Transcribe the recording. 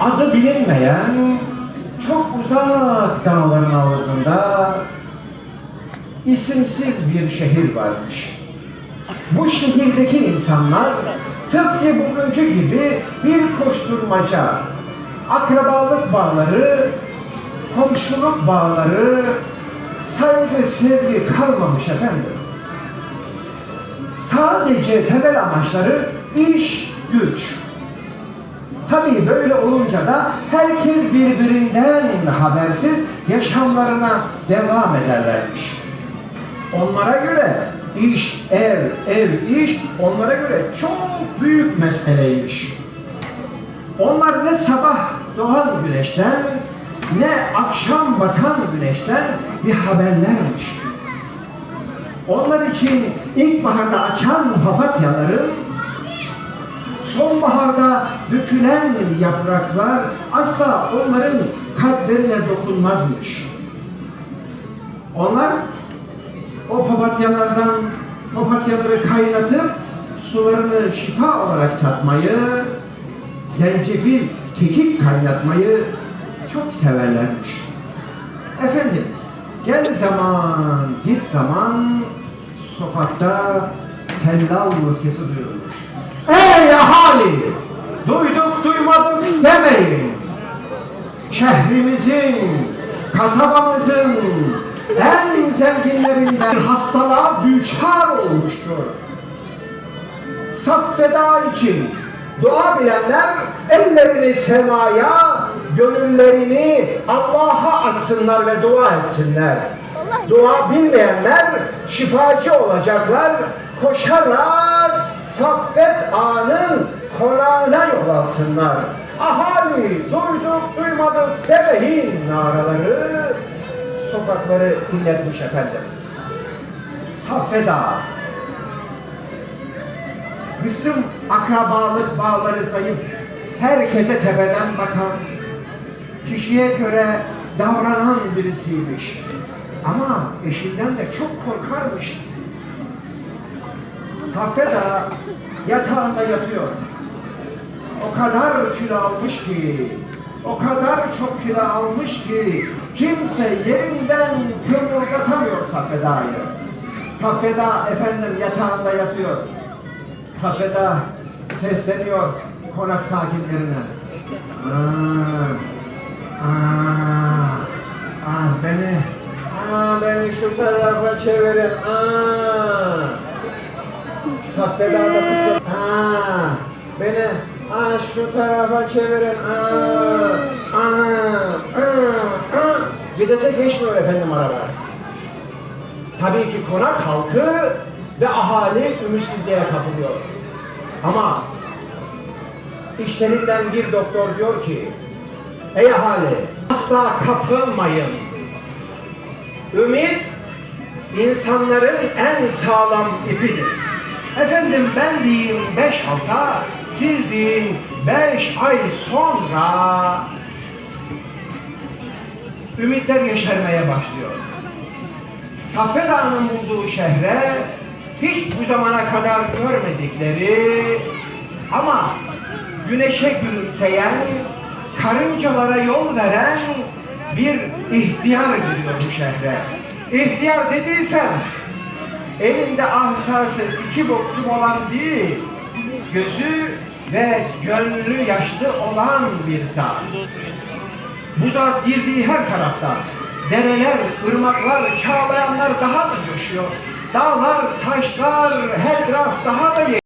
adı bilinmeyen çok uzak dağların altında isimsiz bir şehir varmış. Bu şehirdeki insanlar tıpkı bugünkü gibi bir koşturmaca, akrabalık bağları, komşuluk bağları, saygı, sevgi kalmamış efendim. Sadece temel amaçları iş, güç. Tabii böyle olunca da herkes birbirinden habersiz yaşamlarına devam ederlermiş. Onlara göre iş, ev, ev, iş onlara göre çok büyük meseleymiş. Onlar ne sabah doğan güneşten ne akşam batan güneşten bir haberlermiş. Onlar için ilkbaharda açan papatyaların sonbaharda dökülen yapraklar asla onların kalplerine dokunmazmış. Onlar o papatyalardan papatyaları kaynatıp sularını şifa olarak satmayı, zencefil, kekik kaynatmayı çok severlermiş. Efendim, gel zaman, git zaman sokakta tellal sesi duyulmuş. Ey ahali! Duyduk duymadık demeyin. Şehrimizin, kasabamızın en zenginlerinden hastalığa düçar olmuştur. Saf feda için dua bilenler ellerini semaya, gönüllerini Allah'a açsınlar ve dua etsinler. Dua bilmeyenler şifacı olacaklar, koşarak Saffet Ağa'nın konağına yol alsınlar. Ahali duyduk duymadık demeyin naraları sokakları inletmiş efendim. Saffet Ağa Bizim akrabalık bağları zayıf. Herkese tepeden bakan, kişiye göre davranan birisiymiş. Ama eşinden de çok korkarmış. Saffet Ağa yatağında yatıyor. O kadar kilo almış ki, o kadar çok kilo almış ki kimse yerinden kımıldatamıyor Saffet Ağa'yı. Saffet Ağa efendim yatağında yatıyor. Safeda sesleniyor konak sakinlerine. Aa, aa, ah beni, aa beni şu tarafa çevirin. Aa. Safeda da tutuyor. Aa, beni aa, şu tarafa çevirin. Aa, aa, aa, aa. Gidese geçmiyor efendim araba. Tabii ki konak halkı ve ahali ümitsizliğe kapılıyor. Ama işlerinden bir doktor diyor ki, ey ahali asla kapılmayın. Ümit insanların en sağlam ipidir. Efendim ben diyeyim beş hafta, siz deyin beş ay sonra ümitler yeşermeye başlıyor. Saffet Ağa'nın bulduğu şehre hiç bu zamana kadar görmedikleri ama güneşe gülümseyen, karıncalara yol veren bir ihtiyar giriyor bu şehre. İhtiyar dediysem elinde ahsası iki boklum olan değil, gözü ve gönlü yaşlı olan bir zat. Bu zat girdiği her tarafta dereler, ırmaklar, çağlayanlar daha da coşuyor. Dağlar, taşlar, her taraf daha da